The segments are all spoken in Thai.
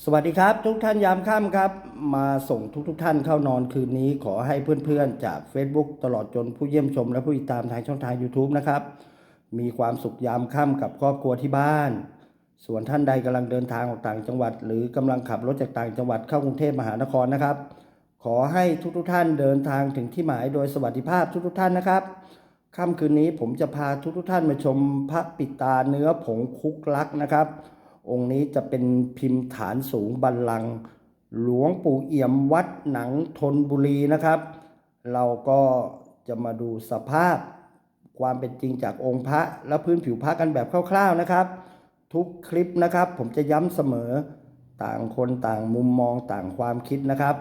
สวัสดีครับทุกท่านยามค่ำครับ มาส่งทุกทท่านเข้านอนคืนนี้ ขอให้เพื่อนๆ จาก Facebook ตลอดจนผู้เยี่ยมชม และผู้ติดตามทางช่องทาง YouTube นะครับ มีความสุขยามค่ำกับครอบครัวที่บ้าน ส่วนท่านใดกำลังเดินทางออกต่างจังหวัด หรือกำลังขับรถจากต่างจังหวัดเข้ากรุงเทพมหานครนะครับ ขอให้ทุกๆท่านเดินทางถึงที่หมายโดยสวัสดิภาพทุกๆท่านนะครับค่ำคืนนี้ผมจะพาทุกๆท่านมาชมพระปิดตาเนื้อผงคุกลักนะครับ องค์นี้จะเป็นพิมพ์ฐานสูงบัลลังก์หลวงปู่เอี่ยมวัดหนังทนบุรีนะครับ เราก็จะมาดูสภาพความเป็นจริงจากองค์พระและพื้นผิวพระกันแบบคร่าวๆนะครับ ทุกคลิปนะครับ ผมจะย้ำเสมอต่างคนต่างมุมมองต่างความคิดนะครับ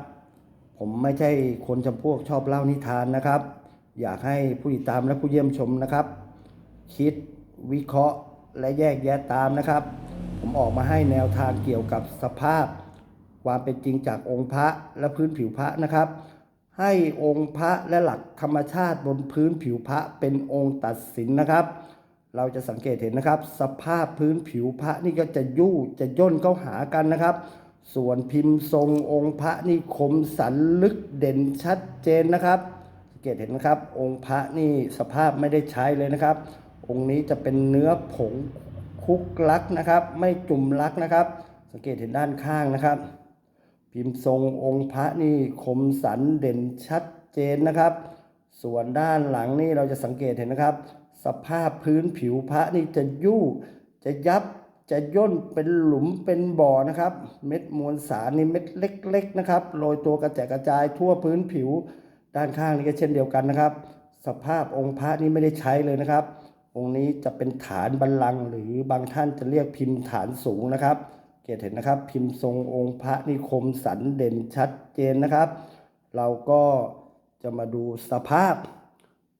ผมไม่ใช่คนจำพวกชอบเล่านิทานนะครับ อยากให้ผู้ติดตามและผู้เยี่ยมชมนะครับ คิดวิเคราะห์ และแยกแยะตามนะครับ ผมออกมาให้แนวทางเกี่ยวกับสภาพ ความเป็นจริงจากองค์พระและพื้นผิวพระนะครับ ให้องค์พระและหลักธรรมชาติบนพื้นผิวพระเป็นองค์ตัดสินนะครับ เราจะสังเกตเห็นนะครับ สภาพพื้นผิวพระนี่ก็จะยู่จะย่นเข้าหากันนะครับ ส่วนพิมพ์ทรงองค์พระนี่คมสันลึกเด่นชัดเจนนะครับสังเกตเห็นนะครับ องค์พระนี่สภาพไม่ได้ใช้เลยนะครับ องค์นี้จะเป็นเนื้อผงคุกลักนะครับ ไม่จุ่มลักนะครับ สังเกตเห็นด้านข้างนะครับ พิมพ์ทรงองค์พระนี่คมสันเด่นชัดเจนนะครับ ส่วนด้านหลังนี่เราจะสังเกตเห็นนะครับ สภาพพื้นผิวพระนี่จะยู่จะยับจะย่นเป็นหลุมเป็นบ่อนะครับ เม็ดมวลสารนี่เม็ดเล็ก ๆนะครับโรยตัวกระจายกระจายทั่วพื้นผิว ด้านข้างนี่ก็เช่นเดียวกันนะครับ สภาพองค์พระนี่ไม่ได้ใช้เลยนะครับ องค์นี้จะเป็นฐานบัลลังก์หรือบางท่านจะเรียกพิมพ์ฐานสูงนะครับ เกตเห็นนะครับ พิมพ์ทรงองค์พระนิคมสันเด่นชัดเจนนะครับ เราก็จะมาดูสภาพ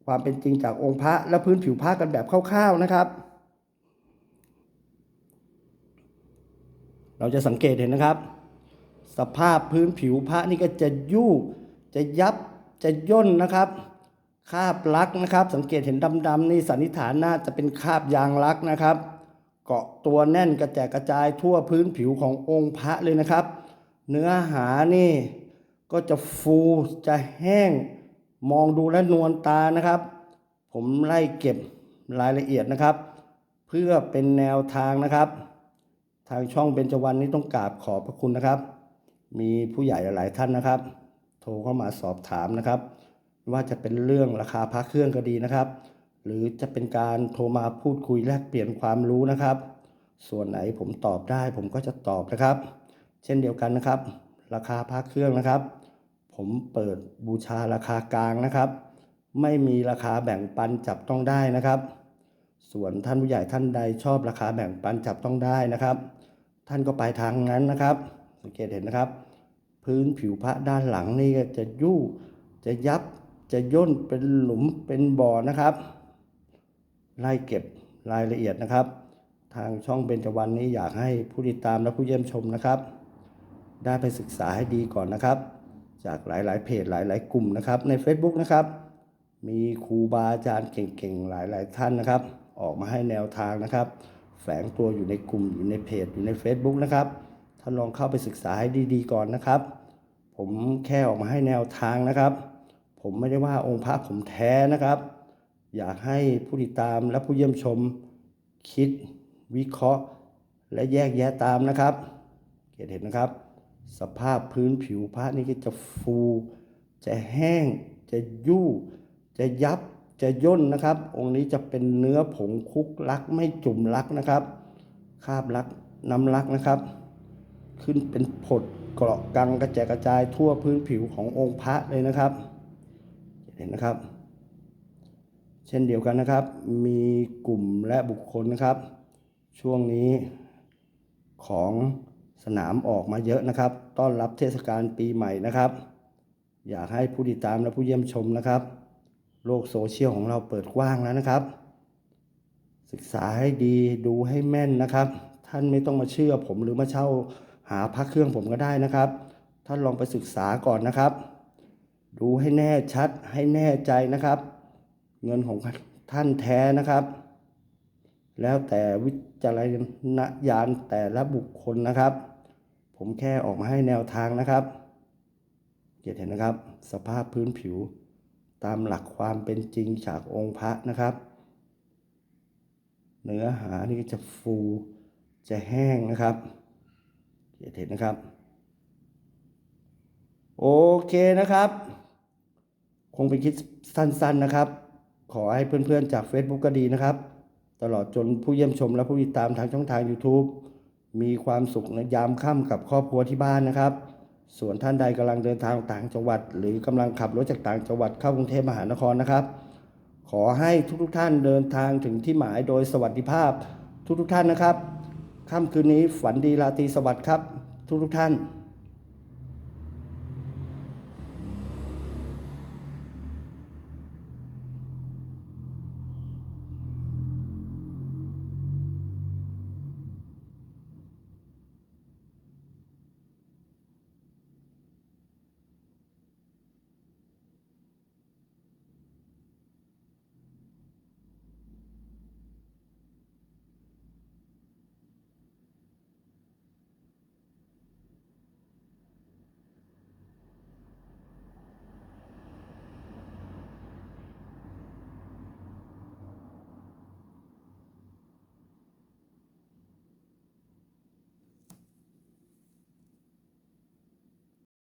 ความเป็นจริงจากองค์พระและพื้นผิวพระกันแบบคร่าวๆนะครับ เราจะสังเกตเห็นนะครับ สภาพพื้นผิวพระนี่ก็จะยู่จะยับจะย่นนะครับ คาบลักนะครับ สังเกตเห็นดำๆนี่สันนิษฐานน่าจะเป็นคาบยางลักนะครับ เกาะตัวแน่นกระแจกระจายทั่วพื้นผิวขององค์พระเลยนะครับ เนื้อหานี่ก็จะฟูจะแห้งมองดูและนวลตานะครับ ผมไล่เก็บรายละเอียดนะครับ เพื่อเป็นแนวทางนะครับ ทางช่องเบญจวรรณนี้ต้องกราบขอบพระคุณนะครับ มีผู้ใหญ่หลายท่านนะครับ โทรเข้ามาสอบถามนะครับ ว่าจะเป็นเรื่องราคาพระเครื่องก็ดีนะครับ หรือจะเป็นการโทรมาพูดคุยแลกเปลี่ยนความรู้นะครับ ส่วนไหนผมตอบได้ผมก็จะตอบนะครับ เช่นเดียวกันนะครับ ราคาพระเครื่องนะครับ ผมเปิดบูชาราคากลางนะครับ ไม่มีราคาแบ่งปันจับต้องได้นะครับ ส่วนท่านผู้ใหญ่ท่านใดชอบราคาแบ่งปันจับต้องได้นะครับ ท่านก็ไปทางนั้นนะครับ สังเกตเห็นนะครับ พื้นผิวพระด้านหลังนี่ก็จะยู่จะยับ จะย่นเป็นหลุมเป็นบ่อนะครับไล่เก็บรายละเอียดนะครับ ทางช่องเบญจวรรณนี้อยากให้ผู้ติดตามและผู้เยี่ยมชมนะครับ ได้ไปศึกษาให้ดีก่อนนะครับ จากหลาย ๆ เพจหลาย ๆ กลุ่มนะครับ ใน Facebook นะครับ มีครูบาอาจารย์เก่ง ๆ หลาย ๆ ท่านนะครับ ออกมาให้แนวทางนะครับ แฝงตัวอยู่ในกลุ่มอยู่ในเพจอยู่ใน Facebook นะครับท่านลองเข้าไปศึกษาให้ดี ๆ ก่อนนะครับ ผมแค่ออกมาให้แนวทางนะครับ ผมไม่ได้ว่าองค์พระผมแท้นะครับ อยากให้ผู้ติดตามและผู้เยี่ยมชมคิดวิเคราะห์ และแยกแยะตามนะครับเห็นนะครับ สภาพพื้นผิวพระนี่ก็จะฟู จะแห้ง จะยู่ จะยับ จะย่นนะครับ องค์นี้จะเป็นเนื้อผงคุกลักไม่จุ่มลักนะครับคาบลักน้ำลักนะครับ ขึ้นเป็นผดเกราะกังกระจายกระจายทั่วพื้นผิวขององค์พระเลยนะครับ เห็นนะครับ เช่นเดียวกันนะครับ มีกลุ่มและบุคคลนะครับ ช่วงนี้ของสนามออกมาเยอะนะครับ ต้อนรับเทศกาลปีใหม่นะครับ อยากให้ผู้ติดตามและผู้เยี่ยมชมนะครับ โลกโซเชียลของเราเปิดกว้างแล้วนะครับ ศึกษาให้ดีดูให้แม่นนะครับ ท่านไม่ต้องมาเชื่อผมหรือมาเช่าหาพักเครื่องผมก็ได้นะครับ ท่านลองไปศึกษาก่อนนะครับ ดูให้แน่ชัดให้แน่ใจนะครับ เงินของท่านแท้นะครับ แล้วแต่วิจารณญาณแต่ละบุคคลนะครับ ผมแค่ออกมาให้แนวทางนะครับเห็นนะครับ สภาพพื้นผิวตามหลักความเป็นจริงจากองค์พระนะครับ เนื้อหานี่จะฟูจะแห้งนะครับเห็นนะครับ โอเคนะครับ คงเป็นคลิปสั้นๆนะครับ ขอให้เพื่อนๆ จาก Facebook ก็ดีนะครับ ตลอดจนผู้เยี่ยมชมและผู้ติดตามทางช่องทาง YouTube มีความสุขในยามค่ำกับครอบครัวที่บ้านนะครับ ส่วนท่านใดกำลังเดินทางต่างจังหวัด หรือกำลังขับรถจากต่างจังหวัดเข้ากรุงเทพมหานครนะครับ ขอให้ทุกๆท่านเดินทางถึงที่หมายโดยสวัสดิภาพทุกๆท่านนะครับค่ำคืนนี้ฝันดีราตรีสวัสดิ์ครับ ทุกๆท่าน